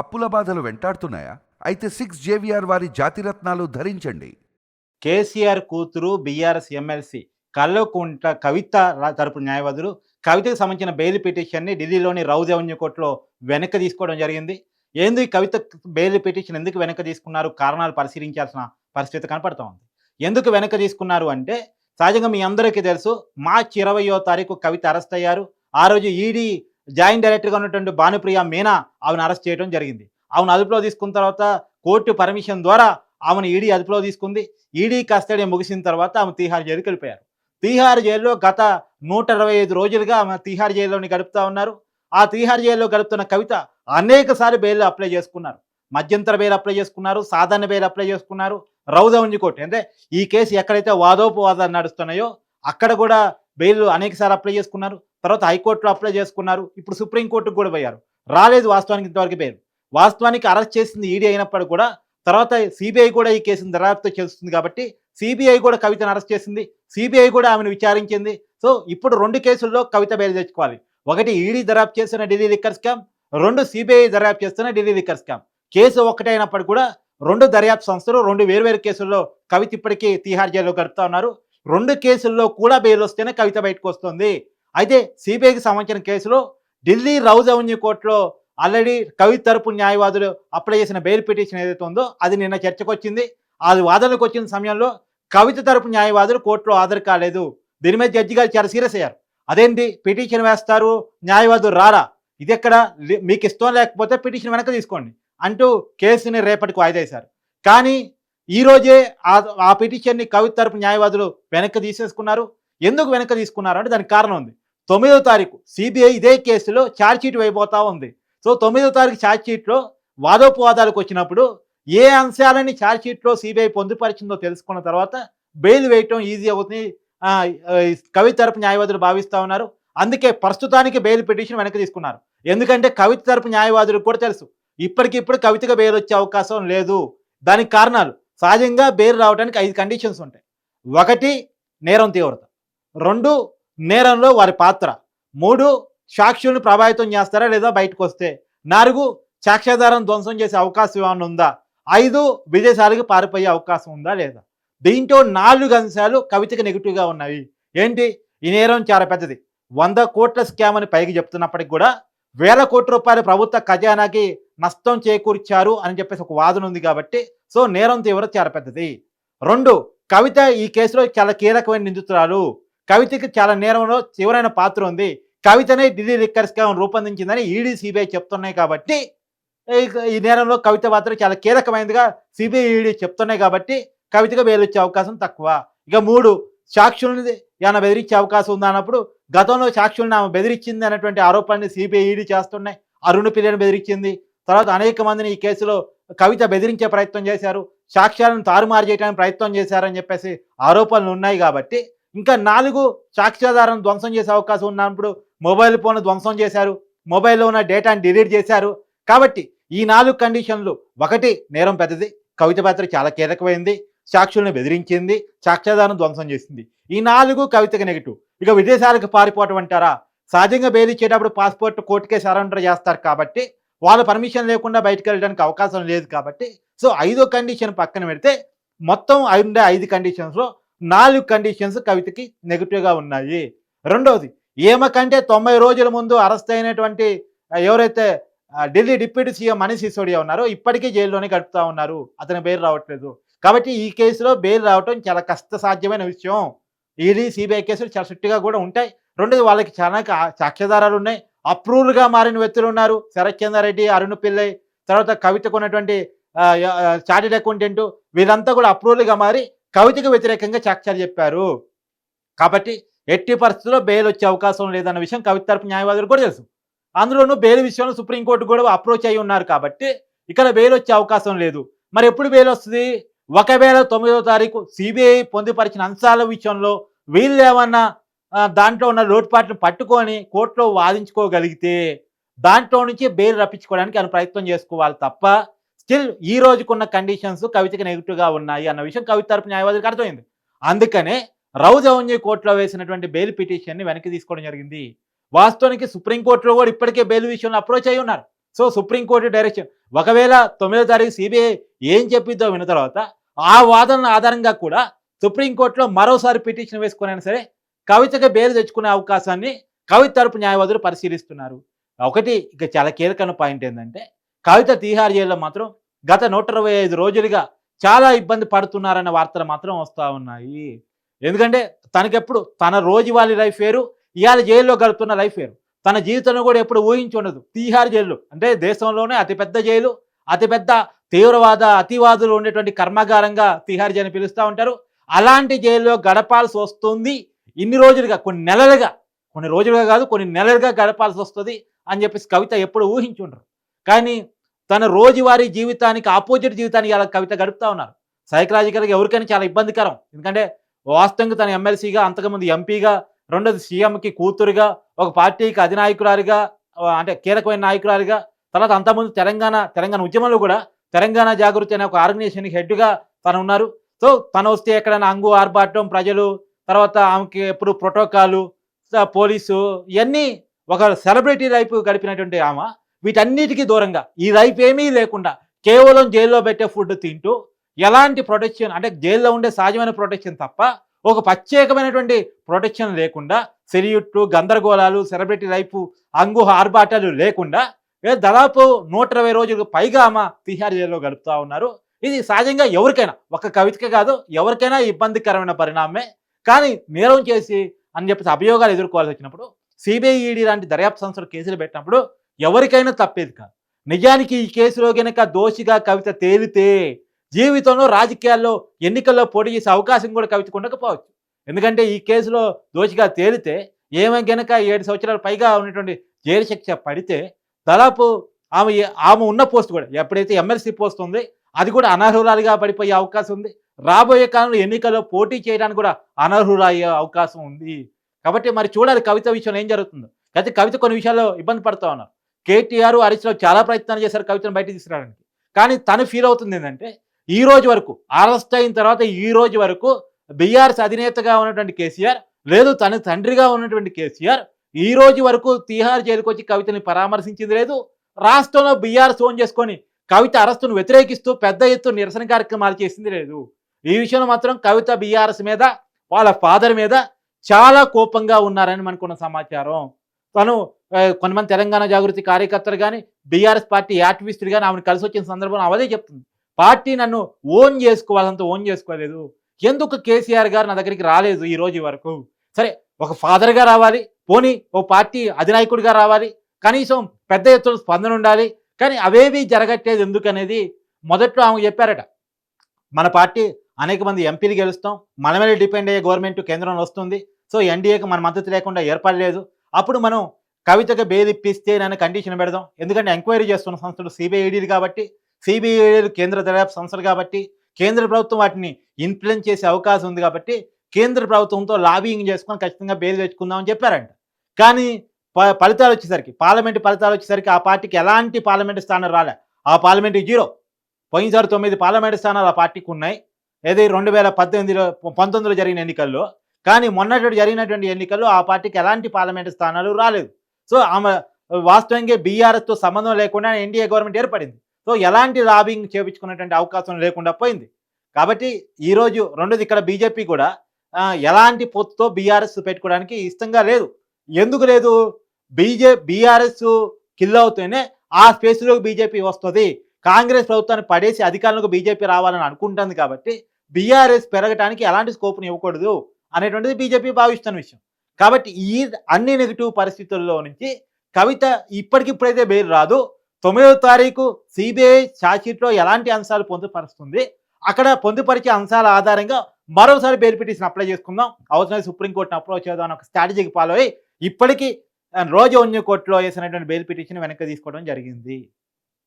అప్పుల బాధలు వెంటాడుతున్నాయా? అయితే సిక్స్ జేవిఆర్ వారి జాతిరత్నాలు ధరించండి. కేసీఆర్ కూతురు బీఆర్ఎస్ ఎమ్మెల్సీ కల్లోకుంట కవిత తరపు న్యాయవాదులు కవితకు సంబంధించిన బెయిల్ పిటిషన్ని ఢిల్లీలోని రౌజ్ అవెన్యూ కోర్టులో వెనక్కి తీసుకోవడం జరిగింది. ఏంది కవిత బెయిల్ పిటిషన్ ఎందుకు వెనక్కి తీసుకున్నారు? కారణాలు పరిశీలించాల్సిన పరిస్థితి కనపడతా ఉంది. ఎందుకు వెనక్కి తీసుకున్నారు అంటే సహజంగా మీ అందరికీ తెలుసు మార్చి ఇరవయో తారీఖు కవిత అరెస్ట్ అయ్యారు. ఆ రోజు ఈడీ జాయింట్ డైరెక్టర్గా ఉన్నటువంటి భానుప్రియ మీనా ఆమెను అరెస్ట్ చేయడం జరిగింది. ఆమెను అదుపులో తీసుకున్న తర్వాత కోర్టు పర్మిషన్ ద్వారా ఆమెను ఈడీ అదుపులో తీసుకుంది. ఈడీ కస్టడీ ముగిసిన తర్వాత ఆమె తీహార్ జైలుకి వెళ్ళిపోయారు. తీహార్ జైల్లో గత నూట ఇరవై ఐదు రోజులుగా ఆమె తీహార్ జైల్లోని గడుపుతా ఉన్నారు. ఆ తీహార్ జైల్లో గడుపుతున్న కవిత అనేకసారి బెయిల్ అప్లై చేసుకున్నారు. మధ్యంతర బెయిల్ అప్లై చేసుకున్నారు. సాధారణ బెయిల్ అప్లై చేసుకున్నారు. రౌదవంజి కోర్టు. అంటే ఈ కేసు ఎక్కడైతే వాదోపవాదాలు నడుస్తున్నాయో అక్కడ కూడా బెయిల్ అనేకసారి అప్లై చేసుకున్నారు. తర్వాత హైకోర్టులో అప్లై చేసుకున్నారు. ఇప్పుడు సుప్రీంకోర్టుకు కూడా పోయారు. రాలేదు వాస్తవానికి ఇంతవరకు పేరు. వాస్తవానికి అరెస్ట్ చేసింది ఈడీ అయినప్పుడు కూడా తర్వాత సిబిఐ కూడా ఈ కేసును దర్యాప్తు చేస్తుంది కాబట్టి సిబిఐ కూడా కవితను అరెస్ట్ చేసింది. సిబిఐ కూడా ఆమెను విచారించింది. సో ఇప్పుడు రెండు కేసుల్లో కవిత బయలు తెచ్చుకోవాలి. ఒకటి ఈడీ దర్యాప్తు చేస్తున్న ఢిల్లీ లిక్కర్ స్కామ్ రెండు సిబిఐ దర్యాప్తు చేస్తున్న ఢిల్లీ లిక్కర్ స్కామ్. కేసు ఒకటైనప్పుడు కూడా రెండు దర్యాప్తు సంస్థలు రెండు వేరువేరు కేసుల్లో కవిత ఇప్పటికీ తీహార్ జైల్లో గడుపుతా ఉన్నారు. రెండు కేసుల్లో కూడా బెయిల్ వస్తేనే కవిత బయటకు వస్తుంది. అయితే సిబిఐకి సంబంధించిన కేసులో ఢిల్లీ రౌజ్ అవెన్యూ కోర్టులో ఆల్రెడీ కవి తరపు న్యాయవాదులు అప్లై చేసిన బెయిల్ పిటిషన్ ఏదైతే ఉందో అది నిన్న చర్చకు వచ్చింది అది వాదనకు వచ్చిన సమయంలో కవిత తరపు న్యాయవాదులు కోర్టులో హాజరు కాలేదు. దీని మీద జడ్జి గారు చాలా సీరియస్ అయ్యారు. అదేంటి? పిటిషన్ వేస్తారు. న్యాయవాదులు రారా? ఇది ఎక్కడ? మీకు ఇష్టం లేకపోతే పిటిషన్ వెనక తీసుకోండి అంటూ కేసుని రేపటికి వాయిదేశారు. కానీ ఈ రోజే ఆ ఆ పిటిషన్ని కవిత తరపు న్యాయవాదులు వెనక్కి తీసేసుకున్నారు. ఎందుకు వెనక్కి తీసుకున్నారు అంటే దానికి కారణం ఉంది. తొమ్మిదో తారీఖు సిబిఐ ఇదే కేసులో ఛార్జ్షీట్ వేయబోతా ఉంది. సో తొమ్మిదో తారీఖు ఛార్జ్షీట్లో వాదోపవాదాలకు వచ్చినప్పుడు ఏ అంశాలని ఛార్జ్షీట్లో సిబిఐ పొందుపరిచిందో తెలుసుకున్న తర్వాత బెయిల్ వేయటం ఈజీ అవుతుంది. కవి తరపు న్యాయవాదులు భావిస్తా ఉన్నారు. అందుకే ప్రస్తుతానికి బెయిల్ పిటిషన్ వెనక్కి తీసుకున్నారు. ఎందుకంటే కవిత తరపు న్యాయవాదులకు కూడా తెలుసు. ఇప్పటికిప్పుడు కవితగా బెయిల్ వచ్చే అవకాశం లేదు. దానికి కారణాలు సహజంగా బెయిల్ రావడానికి ఐదు కండిషన్స్ ఉంటాయి. ఒకటి నేరం తీవ్రత. రెండు నేరంలో వారి పాత్ర. మూడు సాక్షులను ప్రభావితం చేస్తారా లేదా బయటకు వస్తే నాలుగు సాక్ష్యాధారం ధ్వంసం చేసే అవకాశం ఏమైనా ఉందా? ఐదు విదేశాలకు పారిపోయే అవకాశం ఉందా లేదా? దీంట్లో నాలుగు అంశాలు కవితకి నెగిటివ్గా ఉన్నాయి. ఏంటి? ఈ నేరం చాలా పెద్దది. వంద కోట్ల స్కామ్ అని పైకి చెప్తున్నప్పటికి కూడా వేల కోట్ల రూపాయలు ప్రభుత్వ ఖజానాకి నష్టం చేకూర్చారు అని చెప్పేసి ఒక వాదన ఉంది కాబట్టి సో నేరం తీవ్రత చాలా పెద్దది. రెండు కవిత ఈ కేసులో చాలా కీలకమైన నిందితురాలు. కవితకి చాలా నేరంలో తీవ్రమైన పాత్ర ఉంది. కవితనే ఢిల్లీ రిక్కర్స్ స్కామ్ రూపొందించిందని ఈడీ సిబిఐ చెప్తున్నాయి కాబట్టి ఈ- నేరంలో కవిత పాత్ర చాలా కీలకమైనదిగా సిబిఐ ఈడీ చెప్తున్నాయి కాబట్టి కవితగా బెయిల్ అవకాశం తక్కువ. ఇక మూడు సాక్షుల్ని ఏమైనా బెదిరించే అవకాశం ఉందా అన్నప్పుడు గతంలో సాక్షుల్ని ఆమె బెదిరించింది అనేటువంటి ఆరోపణని సిబిఐ ఈడీ చేస్తున్నాయి. అరుణ్ పిల్లని బెదిరించింది. తర్వాత అనేక మందిని ఈ కేసులో కవిత బెదిరించే ప్రయత్నం చేశారు. సాక్ష్యాలను తారుమారు చేయడానికి ప్రయత్నం చేశారని చెప్పేసి ఆరోపణలు ఉన్నాయి కాబట్టి ఇంకా నాలుగు సాక్ష్యాధారం ధ్వంసం చేసే అవకాశం ఉన్నప్పుడు మొబైల్ ఫోన్ ధ్వంసం చేశారు. మొబైల్లో ఉన్న డేటాని డిలీట్ చేశారు. కాబట్టి ఈ నాలుగు కండిషన్లు ఒకటి నేరం పెద్దది కవిత పాత్ర చాలా కీలకమైంది సాక్షులను బెదిరించింది సాక్ష్యాధారం ధ్వంసం చేసింది. ఈ నాలుగు కవితకి నెగిటివ్. ఇక విదేశాలకు పారిపోవటం అంటారా? సహజంగా బెయిల్ ఇచ్చేటప్పుడు పాస్పోర్ట్ కోర్టుకే సరెండర్ చేస్తారు కాబట్టి వాళ్ళ పర్మిషన్ లేకుండా బయటకు వెళ్ళడానికి అవకాశం లేదు కాబట్టి సో ఐదో కండిషన్ పక్కన పెడితే మొత్తం ఉండే ఐదు కండిషన్స్లో నాలుగు కండిషన్స్ కవితకి నెగిటివ్గా ఉన్నాయి. రెండవది ఏమ కంటే తొంభై రోజుల ముందు అరెస్ట్ అయినటువంటి ఎవరైతే ఢిల్లీ డిప్యూటీ సీఎం మనీష్ సిసోడియా ఉన్నారో ఇప్పటికీ జైల్లోనే గడుపుతా ఉన్నారు. అతని బెయిల్ రావట్లేదు. కాబట్టి ఈ కేసులో బెయిల్ రావటం చాలా కష్ట సాధ్యమైన విషయం. ఈడీ సిబిఐ కేసులు చాలా స్ట్రిక్ట్గా కూడా ఉంటాయి. రెండోది వాళ్ళకి చాలా సాక్ష్యాధారాలు ఉన్నాయి. అప్రూవ్డ్గా మారిన వ్యక్తులు ఉన్నారు. శరత్ చంద్రారెడ్డి అరుణ్ పిల్లై తర్వాత కవితకు ఉన్నటువంటి చార్టెడ్ అకౌంటెంట్ వీళ్ళంతా కూడా అప్రూవ్డ్గా మారి కవితకు వ్యతిరేకంగా సాక్ష్యాలు చెప్పారు. కాబట్టి ఎట్టి పరిస్థితుల్లో బెయిల్ వచ్చే అవకాశం లేదన్న విషయం కవిత తరపు న్యాయవాదులు కూడా తెలుసు. అందులోనూ బెయిల్ విషయంలో సుప్రీంకోర్టు కూడా అప్రోచ్ అయి ఉన్నారు కాబట్టి ఇక్కడ బెయిల్ వచ్చే అవకాశం లేదు. మరి ఎప్పుడు బెయిల్ వస్తుంది? ఒకవేళ తొమ్మిదో తారీఖు సిబిఐ పొందుపరిచిన అంశాల విషయంలో వీళ్ళు ఏమన్నా దాంట్లో ఉన్న లోటుపాట్లు పట్టుకొని కోర్టులో వాదించుకోగలిగితే దాంట్లో నుంచి బెయిల్ రప్పించుకోవడానికి ఆయన ప్రయత్నం చేసుకోవాలి తప్ప స్టిల్ ఈ రోజుకున్న కండిషన్స్ కవితకి నెగిటివ్గా ఉన్నాయి అన్న విషయం కవిత తరపు న్యాయవాదులకు అర్థమైంది. అందుకనే రౌజౌన్య కోర్టులో వేసినటువంటి బెయిల్ పిటిషన్ని వెనక్కి తీసుకోవడం జరిగింది. వాస్తవానికి సుప్రీంకోర్టులో కూడా ఇప్పటికే బెయిల్ విషయంలో అప్రోచ్ అయి ఉన్నారు. సో సుప్రీంకోర్టు డైరెక్షన్ ఒకవేళ తొమ్మిదో తారీఖు సిబిఐ ఏం చెప్పిద్దో విన్న తర్వాత ఆ వాదన ఆధారంగా కూడా సుప్రీంకోర్టులో మరోసారి పిటిషన్ వేసుకునైనా సరే కవితకి బెయిల్ తెచ్చుకునే అవకాశాన్ని కవిత తరపు న్యాయవాదులు పరిశీలిస్తున్నారు. ఒకటి ఇక చాలా కీలకమైన పాయింట్ ఏంటంటే కవిత తీహార్ జైల్లో మాత్రం గత నూట ఇరవై ఐదు రోజులుగా చాలా ఇబ్బంది పడుతున్నారన్న వార్తలు మాత్రం వస్తూ ఉన్నాయి. ఎందుకంటే తనకెప్పుడు తన రోజువారీ లైఫ్ వేరు ఇవాళ జైల్లో గడుపుతున్న లైఫ్ వేరు. తన జీవితంలో కూడా ఎప్పుడు ఊహించి ఉండదు. తీహార్ జైలు అంటే దేశంలోనే అతిపెద్ద జైలు అతిపెద్ద తీవ్రవాద అతివాదులు ఉండేటువంటి కర్మాగారంగా తీహార్ జైలు పిలుస్తూ ఉంటారు. అలాంటి జైల్లో గడపాల్సి వస్తుంది. ఇన్ని రోజులుగా కొన్ని నెలలుగా కొన్ని రోజులుగా కాదు కొన్ని నెలలుగా గడపాల్సి వస్తుంది అని చెప్పేసి కవిత ఎప్పుడు ఊహించి ఉండరు. కానీ తన రోజువారీ జీవితానికి ఆపోజిట్ జీవితానికి అలా కవిత గడుపుతా ఉన్నారు. సైకలాజికల్గా ఎవరికైనా చాలా ఇబ్బందికరం. ఎందుకంటే వాస్తవంగా తన ఎమ్మెల్సీగా అంతకుముందు ఎంపీగా రెండోది సీఎంకి కూతురుగా ఒక పార్టీకి అధినాయకురాలిగా అంటే కీలకమైన నాయకురాలిగా తర్వాత అంతకుముందు తెలంగాణ తెలంగాణ ఉద్యమంలో కూడా తెలంగాణ జాగృతి అనే ఒక ఆర్గనైజేషన్కి హెడ్గా తను ఉన్నారు. సో తను వస్తే ఎక్కడైనా అంగు ఆర్భాటం ప్రజలు తర్వాత ఆమెకి ఎప్పుడు ప్రోటోకాలు పోలీసు ఇవన్నీ ఒక సెలబ్రిటీ లైఫ్ గడిపినటువంటి ఆమె. వీటన్నిటికీ దూరంగా ఈ లైఫ్ ఏమీ లేకుండా కేవలం జైల్లో పెట్టే ఫుడ్ తింటూ ఎలాంటి ప్రొటెక్షన్ అంటే జైల్లో ఉండే సహజమైన ప్రొటెక్షన్ తప్ప ఒక ప్రత్యేకమైనటువంటి ప్రొటెక్షన్ లేకుండా సెల్యూట్లు గందరగోళాలు సెలబ్రిటీ లైఫ్ అంగు ఆర్భాటాలు లేకుండా దాదాపు నూట ఇరవై రోజులకు పైగా ఆమె తిహార్ జైల్లో గడుపుతా ఉన్నారు. ఇది సహజంగా ఎవరికైనా ఒక కవితకే కాదు ఎవరికైనా ఇబ్బందికరమైన పరిణామమే కానీ నేరం చేసి అని చెప్పేసి అభియోగాలు ఎదుర్కోవాల్సి వచ్చినప్పుడు సిబిఐఈడి లాంటి దర్యాప్తు సంస్థలు కేసులు పెట్టినప్పుడు ఎవరికైనా తప్పేది కాదు. నిజానికి ఈ కేసులో గనక దోషిగా కవిత తేలితే జీవితంలో రాజకీయాల్లో ఎన్నికల్లో పోటీ చేసే అవకాశం కూడా కవితకు ఉండకపోవచ్చు. ఎందుకంటే ఈ కేసులో దోషిగా తేలితే ఏమై గనక ఏడు సంవత్సరాల పైగా ఉన్నటువంటి జైలు శిక్ష పడితే దాదాపు ఆమె ఆమె ఉన్న పోస్ట్ కూడా ఎప్పుడైతే ఎమ్మెల్సీ పోస్ట్ ఉంది అది కూడా అనర్హురాలిగా పడిపోయే అవకాశం ఉంది. రాబోయే కాలంలో ఎన్నికల్లో పోటీ చేయడానికి కూడా అనర్హులయ్యే అవకాశం ఉంది. కాబట్టి మరి చూడాలి కవిత విషయంలో ఏం జరుగుతుందో. అయితే కవిత కొన్ని విషయాల్లో ఇబ్బంది పడుతూ ఉన్నారు. కేటీఆర్ హరీష్ రావు చాలా ప్రయత్నాలు చేశారు కవితను బయట తీసుకురావడానికి. కానీ తను ఫీల్ అవుతుంది ఏంటంటే ఈ రోజు వరకు అరెస్ట్ అయిన తర్వాత ఈ రోజు వరకు బీఆర్ఎస్ అధినేతగా ఉన్నటువంటి కేసీఆర్ లేదు తన తండ్రిగా ఉన్నటువంటి కేసీఆర్ ఈ రోజు వరకు తీహార్ జైలుకు వచ్చి కవితని పరామర్శించింది లేదు. రాష్ట్రంలో బీఆర్ఎస్ ఫోన్ చేసుకొని కవిత అరెస్టును వ్యతిరేకిస్తూ పెద్ద ఎత్తున నిరసన కార్యక్రమాలు చేసింది లేదు. ఈ విషయంలో మాత్రం కవిత బీఆర్ఎస్ మీద వాళ్ళ ఫాదర్ మీద చాలా కోపంగా ఉన్నారని మనకున్న సమాచారం. తను కొంతమంది తెలంగాణ జాగృతి కార్యకర్తలు కానీ బీఆర్ఎస్ పార్టీ యాక్టివిస్టులు కానీ ఆమెను కలిసి వచ్చిన సందర్భంలో అవదే చెప్తుంది. పార్టీ నన్ను ఓన్ చేసుకోవాలంత ఓన్ చేసుకోలేదు. ఎందుకు కేసీఆర్ గారు నా దగ్గరికి రాలేదు ఈ రోజు వరకు? సరే ఒక ఫాదర్గా రావాలి పోనీ ఓ పార్టీ అధినాయకుడిగా రావాలి కనీసం పెద్ద ఎత్తున స్పందన ఉండాలి కానీ అవేవి జరగట్లేదు ఎందుకనేది మొదట్లో ఆమె చెప్పారట. మన పార్టీ అనేక మంది ఎంపీలు గెలుస్తాం మన మీద డిపెండ్ అయ్యే గవర్నమెంట్ కేంద్రంలో వస్తుంది సో ఎన్డీఏకి మన మద్దతు లేకుండా ఏర్పడలేదు. అప్పుడు మనం కవితకు బేదిప్పిస్తే నన్ను కండిషన్ పెడదాం. ఎందుకంటే ఎంక్వైరీ చేస్తున్న సంస్థలు సిబిఐడీలు కాబట్టి సిబిఐడీలు కేంద్ర దర్యాప్తు సంస్థలు కాబట్టి కేంద్ర ప్రభుత్వం వాటిని ఇన్ఫ్లుయెన్స్ చేసే అవకాశం ఉంది కాబట్టి కేంద్ర ప్రభుత్వంతో లాబింగ్ చేసుకొని ఖచ్చితంగా బేది తెచ్చుకుందామని చెప్పారంట. కానీ ప- ఫలితాలు వచ్చేసరికి పార్లమెంట్ ఫలితాలు వచ్చేసరికి ఆ పార్టీకి ఎలాంటి పార్లమెంట్ స్థానం రాలే. ఆ పార్లమెంట్ జీరో. పోయినసారి తొమ్మిది పార్లమెంట్ స్థానాలు ఆ పార్టీకి ఉన్నాయి. ఏది రెండు వేల పద్దెనిమిదిలో పంతొమ్మిదిలో జరిగిన ఎన్నికల్లో. కానీ మొన్నటి జరిగినటువంటి ఎన్నికల్లో ఆ పార్టీకి ఎలాంటి పార్లమెంట్ స్థానాలు రాలేదు. సో ఆమె వాస్తవంగా బీఆర్ఎస్తో సంబంధం లేకుండా ఎన్డీఏ గవర్నమెంట్ ఏర్పడింది. సో ఎలాంటి లాబింగ్ చేపించుకునేటువంటి అవకాశం లేకుండా పోయింది. కాబట్టి ఈరోజు రెండోది ఇక్కడ బీజేపీ కూడా ఎలాంటి పొత్తుతో బీఆర్ఎస్ పెట్టుకోవడానికి ఇష్టంగా లేదు. ఎందుకు లేదు? బీజే బీఆర్ఎస్ కిల్ అవుతూనే ఆ స్పేస్లోకి బీజేపీ వస్తుంది. కాంగ్రెస్ ప్రభుత్వాన్ని పడేసి అధికారంలోకి బీజేపీ రావాలని అనుకుంటుంది కాబట్టి బీఆర్ఎస్ పెరగడానికి ఎలాంటి స్కోప్ని ఇవ్వకూడదు అనేటువంటిది బీజేపీ భావిస్తున్న విషయం. కాబట్టి ఈ అన్ని నెగిటివ్ పరిస్థితుల్లో నుంచి కవిత ఇప్పటికిప్పుడైతే బెయిల్ రాదు. తొమ్మిదవ తారీఖు సిబిఐ ఛార్జ్షీట్లో ఎలాంటి అంశాలు పొందుపరుస్తుంది? అక్కడ పొందుపరిచే అంశాల ఆధారంగా మరోసారి బెయిల్ పిటిషన్ అప్లై చేసుకుందాం. అవసరం సుప్రీంకోర్టును అప్రోచ్ చేద్దాం ఒక స్ట్రాటజీకి ఫాలో అయ్యి ఇప్పటికీ రోజు ఒన్యూ కోర్టులో వేసినటువంటి బెయిల్ పిటిషన్ వెనక్కి తీసుకోవడం జరిగింది.